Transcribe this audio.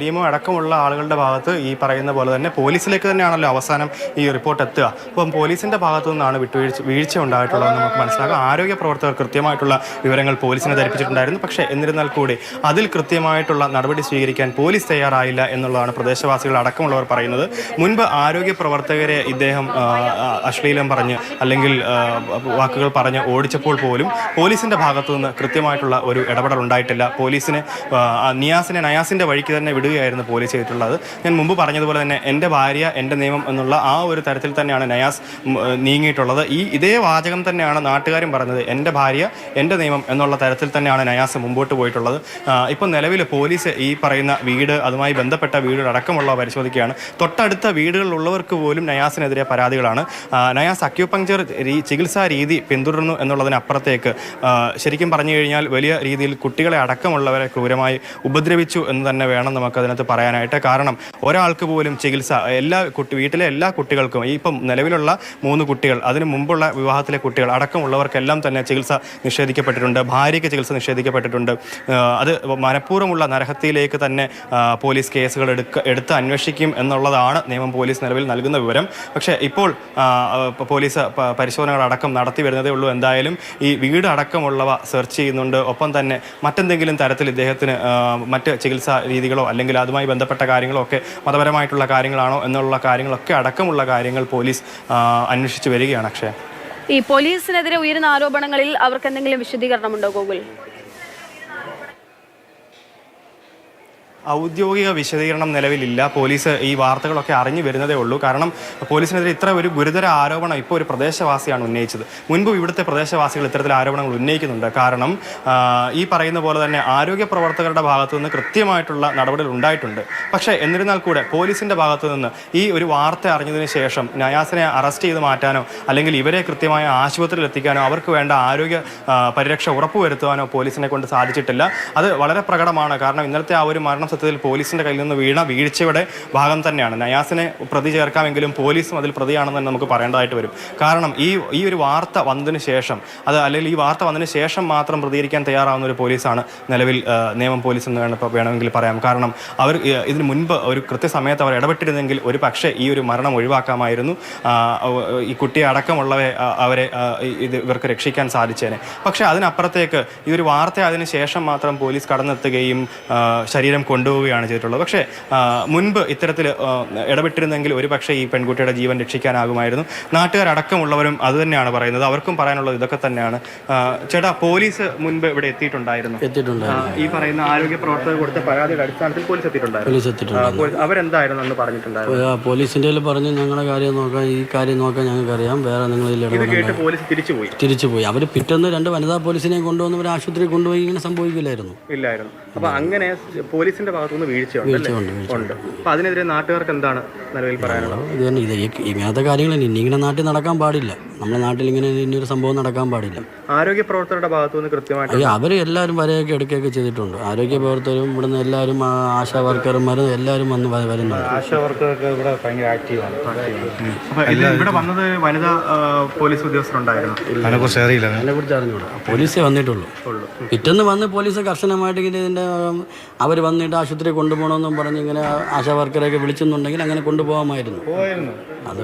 D എമ്മോ അടക്കമുള്ള ആളുകളുടെ ഭാഗത്ത് ഈ പറയുന്ന പോലെ തന്നെ പോലീസിലേക്ക് തന്നെയാണല്ലോ അവസാനം ഈ റിപ്പോർട്ട് എത്തുക. അപ്പം പോലീസിന്റെ ഭാഗത്തു നിന്നാണ് വിട്ടുവീഴ്ച വീഴ്ച ഉണ്ടായിട്ടുള്ളതെന്ന് നമുക്ക് മനസ്സിലാക്കാം. ആരോഗ്യ പ്രവർത്തകർ കൃത്യമായിട്ടുള്ള വിവരങ്ങൾ പോലീസിനെ ധരിപ്പിച്ചിട്ടുണ്ടായിരുന്നു. പക്ഷേ എന്നിരുന്നാൽ കൂടി അതിൽ കൃത്യമായിട്ടുള്ള നടപടി സ്വീകരിക്കാൻ പോലീസ് തയ്യാറായില്ല എന്നുള്ളതാണ് പ്രദേശവാസികൾ അടക്കമുള്ളവർ പറയുന്നത്. മുൻപ് ആരോഗ്യ പ്രവർത്തകരെ ഇദ്ദേഹം അശ്ലീലം പറഞ്ഞ് അല്ലെങ്കിൽ വാക്കുകൾ പറഞ്ഞ് ഓടിച്ചപ്പോൾ പോലും പോലീസിന്റെ ഭാഗത്തു നിന്ന് കൃത്യമായിട്ടുള്ള ഒരു ഇടപെടൽ ഉണ്ടായിട്ടില്ല. പോലീസിനെ നിയാസിനെ നയാസിന്റെ വഴിക്ക് തന്നെ വിടുകയായിരുന്നു പോലീസ് ചെയ്തിട്ടുള്ളത്. ഞാൻ മുമ്പ് പറഞ്ഞതുപോലെ തന്നെ എന്റെ ഭാര്യ എന്റെ നിയമം എന്നുള്ള ആ ഒരു തരത്തിൽ തന്നെയാണ് നയാസ് നീങ്ങിയിട്ടുള്ളത്. ഈ ഇതേ വാചകം തന്നെയാണ് നാട്ടുകാരും പറഞ്ഞത്. എന്റെ ഭാര്യ എന്റെ നിയമം എന്നുള്ള തരത്തിൽ തന്നെയാണ് നയാസ് മുമ്പോട്ട് പോയിട്ടുള്ളത്. ഇപ്പോൾ നിലവിൽ പോലീസ് ഈ പറയുന്ന വീട് അതുമായി ബന്ധപ്പെട്ട വീടുകൾ അടക്കമുള്ള പരിശോധിക്കുകയാണ്. തൊട്ടടുത്ത വീടുകളിലുള്ളവർക്ക് പോലും നയാസിനെതിരെ പരാതികളാണ്. നയാസ് അക്യൂപങ്ചർ ചികിത്സാ രീതി പിന്തുടരുന്നു എന്നുള്ളതിനപ്പുറത്തേക്ക് ശരിക്കും പറഞ്ഞു കഴിഞ്ഞാൽ വലിയ രീതിയിൽ കുട്ടികളെ അടക്കമുള്ളവരെ ക്രൂരമായി ഉപദ്രവിച്ചു എന്ന് തന്നെ വേണം നമുക്ക് അതിനകത്ത് പറയാനായിട്ട് കാരണം ഒരാൾക്ക് പോലും ചികിത്സ എല്ലാ കുട്ടി വീട്ടിലെ എല്ലാ കുട്ടികൾക്കും ഇപ്പം നിലവിലുള്ള മൂന്ന് കുട്ടികൾ അതിന് മുമ്പുള്ള വിവാഹത്തിലെ കുട്ടികൾ അടക്കമുള്ളവർക്കെല്ലാം തന്നെ ചികിത്സ നിഷേധിക്കപ്പെട്ടിട്ടുണ്ട് ഭാര്യയ്ക്ക് ചികിത്സ നിഷേധിക്കപ്പെട്ടിട്ടുണ്ട്. അത് മനഃപൂർവമുള്ള നരഹത്യയിലേക്ക് തന്നെ പോലീസ് കേസുകൾ എടുക്ക എടുത്ത് അന്വേഷിക്കും എന്നുള്ളതാണ് നിയമം പോലീസ് നിലവിൽ നൽകുന്ന വിവരം. പക്ഷേ ഇപ്പോൾ പോലീസ് പരിശോധനകളടക്കം നടത്തി വരുന്നതേ ഉള്ളൂ. എന്തായാലും ഈ വീട് അടക്കമുള്ളവ സെർച്ച് ചെയ്യുന്നുണ്ട്. ഒപ്പം തന്നെ മറ്റെന്തെങ്കിലും തരത്തിൽ ഇദ്ദേഹത്തിന് മറ്റ് ചികിത്സാ രീതികളോ അല്ലെങ്കിൽ അതുമായി ബന്ധപ്പെട്ട കാര്യങ്ങളോ ഒക്കെ മതപരമായിട്ടുള്ള കാര്യങ്ങളാണോ എന്നുള്ള കാര്യങ്ങളൊക്കെ അടക്കമുള്ള കാര്യങ്ങൾ പോലീസ് അന്വേഷിച്ചു വരികയാണ് അക്ഷയ. ഈ പോലീസിനെതിരെ ഉയരുന്ന ആരോപണങ്ങളിൽ അവർക്ക് എന്തെങ്കിലും വിശദീകരണമുണ്ടോ ഗോകുൽ? ഔദ്യോഗിക വിശദീകരണം നിലവിലില്ല. പോലീസ് ഈ വാർത്തകളൊക്കെ അറിഞ്ഞു വരുന്നതേ ഉള്ളൂ. കാരണം പോലീസിനെതിരെ ഇത്ര ഒരു ഗുരുതര ആരോപണം ഇപ്പോൾ ഒരു പ്രദേശവാസിയാണ് ഉന്നയിച്ചത്. മുൻപ് ഇവിടുത്തെ പ്രദേശവാസികൾ ഇത്തരത്തിൽ ആരോപണങ്ങൾ ഉന്നയിക്കുന്നുണ്ട്. കാരണം ഈ പറയുന്ന പോലെ തന്നെ ആരോഗ്യ പ്രവർത്തകരുടെ ഭാഗത്തു നിന്ന് കൃത്യമായിട്ടുള്ള നടപടികൾ ഉണ്ടായിട്ടുണ്ട്. പക്ഷേ എന്നിരുന്നാൽ കൂടെ പോലീസിന്റെ ഭാഗത്തു നിന്ന് ഈ ഒരു വാർത്ത അറിഞ്ഞതിന് ശേഷം നയാസിനെ അറസ്റ്റ് ചെയ്ത് മാറ്റാനോ അല്ലെങ്കിൽ ഇവരെ കൃത്യമായ ആശുപത്രിയിൽ എത്തിക്കാനോ അവർക്ക് വേണ്ട ആരോഗ്യ പരിരക്ഷ ഉറപ്പുവരുത്തുവാനോ പോലീസിനെ കൊണ്ട് സാധിച്ചിട്ടില്ല. അത് വളരെ പ്രകടമാണ്. കാരണം ഇന്നലത്തെ ആ ഒരു മരണ സത്യത്തിൽ പോലീസിന്റെ കയ്യിൽ നിന്ന് വീണ വീഴ്ചയുടെ ഭാഗം തന്നെയാണ്. നയാസിനെ പ്രതി ചേർക്കാമെങ്കിലും പോലീസും അതിൽ പ്രതിയാണെന്ന് തന്നെ നമുക്ക് പറയേണ്ടതായിട്ട് വരും. കാരണം ഈ ഈ ഒരു വാർത്ത വന്നതിന് ശേഷം അത് അല്ലെങ്കിൽ ഈ വാർത്ത വന്നതിന് ശേഷം മാത്രം പ്രതികരിക്കാൻ തയ്യാറാവുന്ന ഒരു പോലീസാണ് നിലവിൽ നിയമം പോലീസ് എന്ന് വേണം വേണമെങ്കിൽ പറയാം. കാരണം അവർ ഇതിന് മുൻപ് ഒരു കൃത്യസമയത്ത് അവർ ഇടപെട്ടിരുന്നെങ്കിൽ ഒരു പക്ഷേ ഈ ഒരു മരണം ഒഴിവാക്കാമായിരുന്നു. ഈ കുട്ടിയെ അടക്കമുള്ളവരെ അവരെ ഇത് ഇവർക്ക് രക്ഷിക്കാൻ സാധിച്ചേനെ. പക്ഷേ അതിനപ്പുറത്തേക്ക് ഈ ഒരു വാർത്ത അതിന് ശേഷം മാത്രം പോലീസ് കടന്നെത്തുകയും ശരീരം ശരീരം കൊണ്ടുപോവുകയാണ് ചെയ്തിട്ടുള്ളത്. പക്ഷേ മുൻപ് ഇത്തരത്തിൽ ഇടപെട്ടിരുന്നെങ്കിൽ ഒരു പക്ഷേ ഈ പെൺകുട്ടിയുടെ ജീവൻ രക്ഷിക്കാനാകുമായിരുന്നു. നാട്ടുകാരടക്കമുള്ളവരും അത് തന്നെയാണ് പറയുന്നത്. അവർക്കും പറയാനുള്ളത് ഇതൊക്കെ തന്നെയാണ്. ചേട്ടാ പോലീസ് മുൻപ് ഇവിടെ എത്തിയിട്ടുണ്ടായിരുന്നു. എത്തിയിട്ടുണ്ടായിരുന്നു. ഈ പറയുന്ന ആരോഗ്യ പ്രവർത്തകർ കൊടുത്ത പരാതിയുടെ അടിസ്ഥാനത്തിൽ പോലീസ് എത്തിയിട്ടുണ്ടായിരുന്നു. അവരെന്തായിരുന്നു എന്ന് പറഞ്ഞിട്ടുണ്ടായിരുന്നു പോലീസിന്റെ പറഞ്ഞ് ഞങ്ങളുടെ കാര്യം നോക്കാം ഈ കാര്യം നോക്കാൻ ഞങ്ങൾക്ക് അറിയാം വേറെ നിങ്ങൾ പോലീസ് തിരിച്ചുപോയി. തിരിച്ചു പോയി അവർ പിറ്റേന്ന് രണ്ട് വനിതാ പോലീസിനെ കൊണ്ടുവന്ന് ഒരു ആശുപത്രി കൊണ്ടുപോയി ഇങ്ങനെ സംഭവിക്കില്ലായിരുന്നു. ഇല്ലായിരുന്നു. അപ്പൊ അങ്ങനെ പോലീസിന്റെ ഭാഗത്തുനിന്ന് വീഴ്ചയുണ്ട് ഉണ്ട്, വീഴ്ച ഉണ്ട്. അപ്പൊ അതിനെതിരെ നാട്ടുകാർക്ക് എന്താണ് നിലവിൽ പറയാനുള്ളത്? ഇത് തന്നെ ഇത് ഈ- ഇങ്ങനത്തെ കാര്യങ്ങൾ ഇനി ഇങ്ങനെ നാട്ടിൽ നടക്കാൻ പാടില്ല. നമ്മുടെ നാട്ടിൽ ഇങ്ങനെ ഇനിയൊരു സംഭവം നടക്കാൻ പാടില്ല. ആരോഗ്യ പ്രവർത്തകരുടെ ഭാഗത്തുനിന്ന് കൃത്യമായിട്ട് അയ്യോ അവർ എല്ലാവരും വരെയൊക്കെ എടുക്കുകയൊക്കെ ചെയ്തിട്ടുണ്ട്. ആരോഗ്യ പ്രവർത്തകരും ഇവിടുന്ന് എല്ലാവരും ആശാ വർക്കർമാരും എല്ലാവരും വന്ന് വരുന്നുണ്ട്. ആശാ ആശാവർക്കൊക്കെ ഇവിടെ ഭയങ്കര ആക്റ്റീവാണ്. ഇവിടെ വന്നത് വനിതാ പോലീസ് ഉദ്യോഗസ്ഥരുണ്ടായിരുന്നു. അതിനെക്കുറിച്ച് അറിയില്ല. അതിനെക്കുറിച്ച് അറിഞ്ഞൂടാ പോലീസേ വന്നിട്ടുള്ളൂ. പിറ്റേന്ന് വന്ന് പോലീസ് കർശനമായിട്ട് ഇങ്ങനെ ഇതിന്റെ അവർ വന്നിട്ട് ആശുപത്രി കൊണ്ടുപോകണമെന്നും പറഞ്ഞ് ഇങ്ങനെ ആശാ വർക്കറെയൊക്കെ വിളിച്ചെന്നുണ്ടെങ്കിൽ അങ്ങനെ കൊണ്ടുപോകാമായിരുന്നു. അത്